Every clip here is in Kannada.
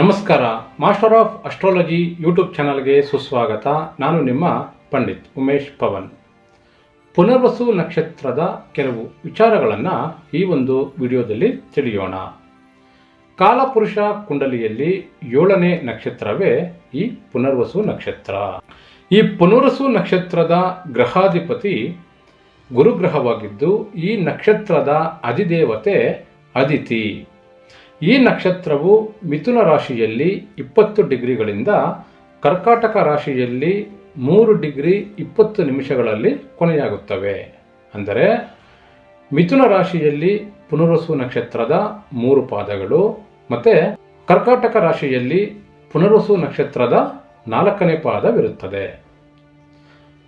ನಮಸ್ಕಾರ ಮಾಸ್ಟರ್ ಆಫ್ ಅಸ್ಟ್ರಾಲಜಿ ಯೂಟ್ಯೂಬ್ ಚಾನಲ್ಗೆ ಸುಸ್ವಾಗತ. ನಾನು ನಿಮ್ಮ ಪಂಡಿತ್ ಉಮೇಶ್ ಪವನ್. ಪುನರ್ವಸು ನಕ್ಷತ್ರದ ಕೆಲವು ವಿಚಾರಗಳನ್ನು ಈ ಒಂದು ವಿಡಿಯೋದಲ್ಲಿ ತಿಳಿಯೋಣ. ಕಾಲಪುರುಷ ಕುಂಡಲಿಯಲ್ಲಿ ಏಳನೇ ನಕ್ಷತ್ರವೇ ಈ ಪುನರ್ವಸು ನಕ್ಷತ್ರ. ಈ ಪುನರ್ವಸು ನಕ್ಷತ್ರದ ಗ್ರಹಾಧಿಪತಿ ಗುರುಗ್ರಹವಾಗಿದ್ದು ಈ ನಕ್ಷತ್ರದ ಅಧಿದೇವತೆ ಅದಿತಿ. ಈ ನಕ್ಷತ್ರವು ಮಿಥುನ ರಾಶಿಯಲ್ಲಿ ಇಪ್ಪತ್ತು ಡಿಗ್ರಿಗಳಿಂದ ಕರ್ಕಾಟಕ ರಾಶಿಯಲ್ಲಿ ಮೂರು ಡಿಗ್ರಿ ಇಪ್ಪತ್ತು ನಿಮಿಷಗಳಲ್ಲಿ ಕೊನೆಯಾಗುತ್ತವೆ. ಅಂದರೆ ಮಿಥುನ ರಾಶಿಯಲ್ಲಿ ಪುನರ್ವಸು ನಕ್ಷತ್ರದ ಮೂರು ಪಾದಗಳು ಮತ್ತು ಕರ್ಕಾಟಕ ರಾಶಿಯಲ್ಲಿ ಪುನರ್ವಸು ನಕ್ಷತ್ರದ ನಾಲ್ಕನೇ ಪಾದವಿರುತ್ತದೆ.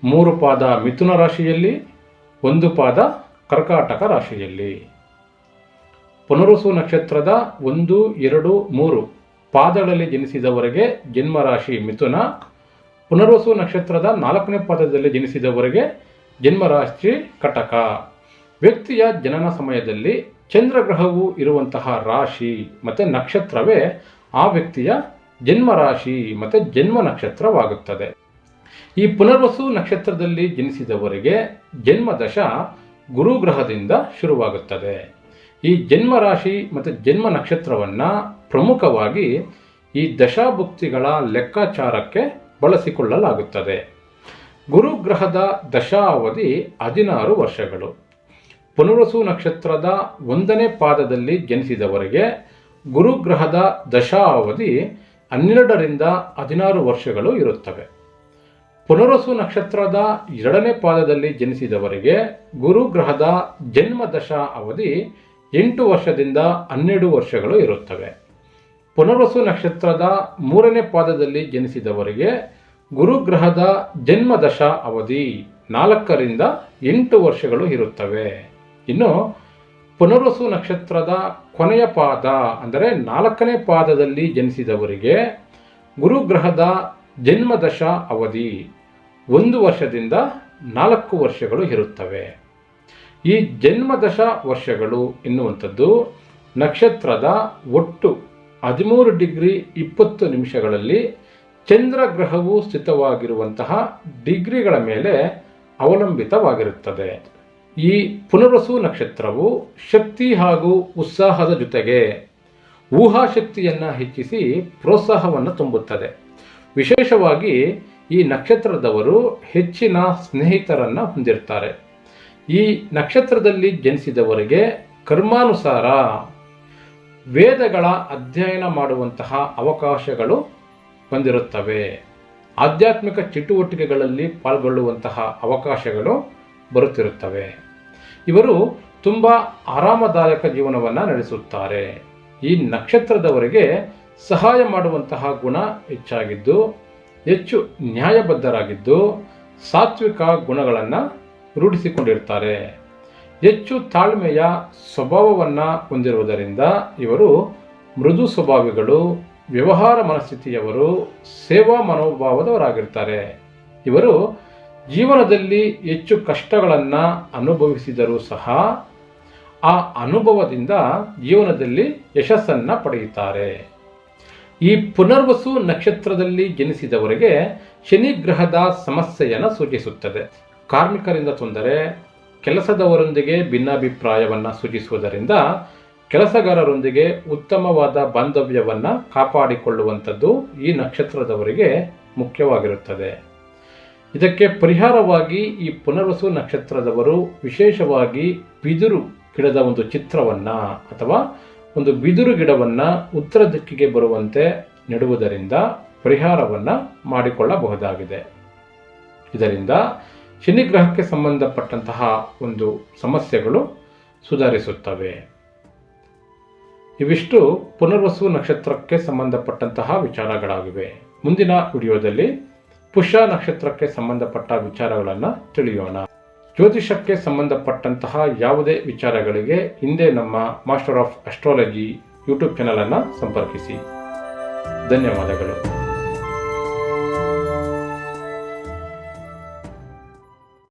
ಮೂರು ಪಾದ ಮಿಥುನ ರಾಶಿಯಲ್ಲಿ, ಒಂದು ಪಾದ ಕರ್ಕಾಟಕ ರಾಶಿಯಲ್ಲಿ. ಪುನರುಸು ನಕ್ಷತ್ರದ ಒಂದು, ಎರಡು, ಮೂರು ಪಾದಗಳಲ್ಲಿ ಜನಿಸಿದವರೆಗೆ ಜನ್ಮರಾಶಿ ಮಿಥುನ. ಪುನರ್ವಸು ನಕ್ಷತ್ರದ ನಾಲ್ಕನೇ ಪಾದದಲ್ಲಿ ಜನಿಸಿದವರೆಗೆ ಜನ್ಮರಾಶಿ ಕಟಕ. ವ್ಯಕ್ತಿಯ ಜನನ ಸಮಯದಲ್ಲಿ ಚಂದ್ರಗ್ರಹವು ಇರುವಂತಹ ರಾಶಿ ಮತ್ತು ನಕ್ಷತ್ರವೇ ಆ ವ್ಯಕ್ತಿಯ ಜನ್ಮರಾಶಿ ಮತ್ತು ಜನ್ಮ ನಕ್ಷತ್ರವಾಗುತ್ತದೆ. ಈ ಪುನರ್ವಸು ನಕ್ಷತ್ರದಲ್ಲಿ ಜನಿಸಿದವರಿಗೆ ಜನ್ಮದಶ ಗುರುಗ್ರಹದಿಂದ ಶುರುವಾಗುತ್ತದೆ. ಈ ಜನ್ಮ ರಾಶಿ ಮತ್ತು ಜನ್ಮ ನಕ್ಷತ್ರವನ್ನು ಪ್ರಮುಖವಾಗಿ ಈ ದಶಾಭುಕ್ತಿಗಳ ಲೆಕ್ಕಾಚಾರಕ್ಕೆ ಬಳಸಿಕೊಳ್ಳಲಾಗುತ್ತದೆ. ಗುರುಗ್ರಹದ ದಶಾ ಅವಧಿ ಹದಿನಾರು ವರ್ಷಗಳು. ಪುನರ್ವಸು ನಕ್ಷತ್ರದ ಒಂದನೇ ಪಾದದಲ್ಲಿ ಜನಿಸಿದವರಿಗೆ ಗುರುಗ್ರಹದ ದಶಾ ಅವಧಿ ಹನ್ನೆರಡರಿಂದ ಹದಿನಾರು ವರ್ಷಗಳು ಇರುತ್ತವೆ. ಪುನರ್ವಸು ನಕ್ಷತ್ರದ ಎರಡನೇ ಪಾದದಲ್ಲಿ ಜನಿಸಿದವರಿಗೆ ಗುರುಗ್ರಹದ ಜನ್ಮ ದಶಾ ಅವಧಿ ಎಂಟು ವರ್ಷದಿಂದ ಹನ್ನೆರಡು ವರ್ಷಗಳು ಇರುತ್ತವೆ. ಪುನರ್ವಸು ನಕ್ಷತ್ರದ ಮೂರನೇ ಪಾದದಲ್ಲಿ ಜನಿಸಿದವರಿಗೆ ಗುರುಗ್ರಹದ ಜನ್ಮದಶ ಅವಧಿ ನಾಲ್ಕರಿಂದ ಎಂಟು ವರ್ಷಗಳು ಇರುತ್ತವೆ. ಇನ್ನು ಪುನರ್ವಸು ನಕ್ಷತ್ರದ ಕೊನೆಯ ಪಾದ, ಅಂದರೆ ನಾಲ್ಕನೇ ಪಾದದಲ್ಲಿ ಜನಿಸಿದವರಿಗೆ ಗುರುಗ್ರಹದ ಜನ್ಮದಶ ಅವಧಿ ಒಂದು ವರ್ಷದಿಂದ ನಾಲ್ಕು ವರ್ಷಗಳು ಇರುತ್ತವೆ. ಈ ಜನ್ಮದಶ ವರ್ಷಗಳು ಎನ್ನುವಂಥದ್ದು ನಕ್ಷತ್ರದ ಒಟ್ಟು ಹದಿಮೂರು ಡಿಗ್ರಿ ಇಪ್ಪತ್ತು ನಿಮಿಷಗಳಲ್ಲಿ ಚಂದ್ರಗ್ರಹವು ಸ್ಥಿತವಾಗಿರುವಂತಹ ಡಿಗ್ರಿಗಳ ಮೇಲೆ ಅವಲಂಬಿತವಾಗಿರುತ್ತದೆ. ಈ ಪುನರ್ವಸು ನಕ್ಷತ್ರವು ಶಕ್ತಿ ಹಾಗೂ ಉತ್ಸಾಹದ ಜೊತೆಗೆ ಊಹಾಶಕ್ತಿಯನ್ನು ಹೆಚ್ಚಿಸಿ ಪ್ರೋತ್ಸಾಹವನ್ನು ತುಂಬುತ್ತದೆ. ವಿಶೇಷವಾಗಿ ಈ ನಕ್ಷತ್ರದವರು ಹೆಚ್ಚಿನ ಸ್ನೇಹಿತರನ್ನು ಹೊಂದಿರ್ತಾರೆ. ಈ ನಕ್ಷತ್ರದಲ್ಲಿ ಜನಿಸಿದವರಿಗೆ ಕರ್ಮಾನುಸಾರ ವೇದಗಳ ಅಧ್ಯಯನ ಮಾಡುವಂತಹ ಅವಕಾಶಗಳು ಬಂದಿರುತ್ತವೆ. ಆಧ್ಯಾತ್ಮಿಕ ಚಟುವಟಿಕೆಗಳಲ್ಲಿ ಪಾಲ್ಗೊಳ್ಳುವಂತಹ ಅವಕಾಶಗಳು ಬರುತ್ತಿರುತ್ತವೆ. ಇವರು ತುಂಬ ಆರಾಮದಾಯಕ ಜೀವನವನ್ನು ನಡೆಸುತ್ತಾರೆ. ಈ ನಕ್ಷತ್ರದವರಿಗೆ ಸಹಾಯ ಮಾಡುವಂತಹ ಗುಣ ಹೆಚ್ಚಾಗಿದ್ದು, ಹೆಚ್ಚು ನ್ಯಾಯಬದ್ಧರಾಗಿದ್ದು, ಸಾತ್ವಿಕ ಗುಣಗಳನ್ನು ರೂಢಿಸಿಕೊಂಡಿರ್ತಾರೆ. ಹೆಚ್ಚು ತಾಳ್ಮೆಯ ಸ್ವಭಾವವನ್ನು ಹೊಂದಿರುವುದರಿಂದ ಇವರು ಮೃದು ಸ್ವಭಾವಿಗಳು, ವ್ಯವಹಾರ ಮನಸ್ಥಿತಿಯವರು, ಸೇವಾ ಮನೋಭಾವದವರಾಗಿರ್ತಾರೆ. ಇವರು ಜೀವನದಲ್ಲಿ ಹೆಚ್ಚು ಕಷ್ಟಗಳನ್ನು ಅನುಭವಿಸಿದರೂ ಸಹ ಆ ಅನುಭವದಿಂದ ಜೀವನದಲ್ಲಿ ಯಶಸ್ಸನ್ನು ಪಡೆಯುತ್ತಾರೆ. ಈ ಪುನರ್ವಸು ನಕ್ಷತ್ರದಲ್ಲಿ ಜನಿಸಿದವರಿಗೆ ಶನಿ ಗ್ರಹದ ಸಮಸ್ಯೆಯನ್ನು ಸೂಚಿಸುತ್ತದೆ. ಕಾರ್ಮಿಕರಿಂದ ತೊಂದರೆ, ಕೆಲಸದವರೊಂದಿಗೆ ಭಿನ್ನಾಭಿಪ್ರಾಯವನ್ನು ಸೂಚಿಸುವುದರಿಂದ ಕೆಲಸಗಾರರೊಂದಿಗೆ ಉತ್ತಮವಾದ ಬಾಂಧವ್ಯವನ್ನು ಕಾಪಾಡಿಕೊಳ್ಳುವಂಥದ್ದು ಈ ನಕ್ಷತ್ರದವರಿಗೆ ಮುಖ್ಯವಾಗಿರುತ್ತದೆ. ಇದಕ್ಕೆ ಪರಿಹಾರವಾಗಿ ಈ ಪುನರ್ವಸು ನಕ್ಷತ್ರದವರು ವಿಶೇಷವಾಗಿ ಬಿದಿರು ಗಿಡದ ಒಂದು ಚಿತ್ರವನ್ನು ಅಥವಾ ಒಂದು ಬಿದಿರು ಗಿಡವನ್ನು ಉತ್ತರ ದಿಕ್ಕಿಗೆ ಬರುವಂತೆ ನೆಡುವುದರಿಂದ ಪರಿಹಾರವನ್ನು ಮಾಡಿಕೊಳ್ಳಬಹುದಾಗಿದೆ. ಇದರಿಂದ ಶನಿಗ್ರಹಕ್ಕೆ ಸಂಬಂಧಪಟ್ಟಂತಹ ಒಂದು ಸಮಸ್ಯೆಗಳು ಸುಧಾರಿಸುತ್ತವೆ. ಇವಿಷ್ಟು ಪುನರ್ವಸು ನಕ್ಷತ್ರಕ್ಕೆ ಸಂಬಂಧಪಟ್ಟಂತಹ ವಿಚಾರಗಳಾಗಿವೆ. ಮುಂದಿನ ವಿಡಿಯೋದಲ್ಲಿ ಪುಷ ನಕ್ಷತ್ರಕ್ಕೆ ಸಂಬಂಧಪಟ್ಟ ವಿಚಾರಗಳನ್ನು ತಿಳಿಯೋಣ. ಜ್ಯೋತಿಷಕ್ಕೆ ಸಂಬಂಧಪಟ್ಟಂತಹ ಯಾವುದೇ ವಿಚಾರಗಳಿಗೆ ಹಿಂದೆ ನಮ್ಮ ಮಾಸ್ಟರ್ ಆಫ್ ಅಸ್ಟ್ರಾಲಜಿ ಯೂಟ್ಯೂಬ್ ಚಾನಲನ್ನು ಸಂಪರ್ಕಿಸಿ. ಧನ್ಯವಾದಗಳು.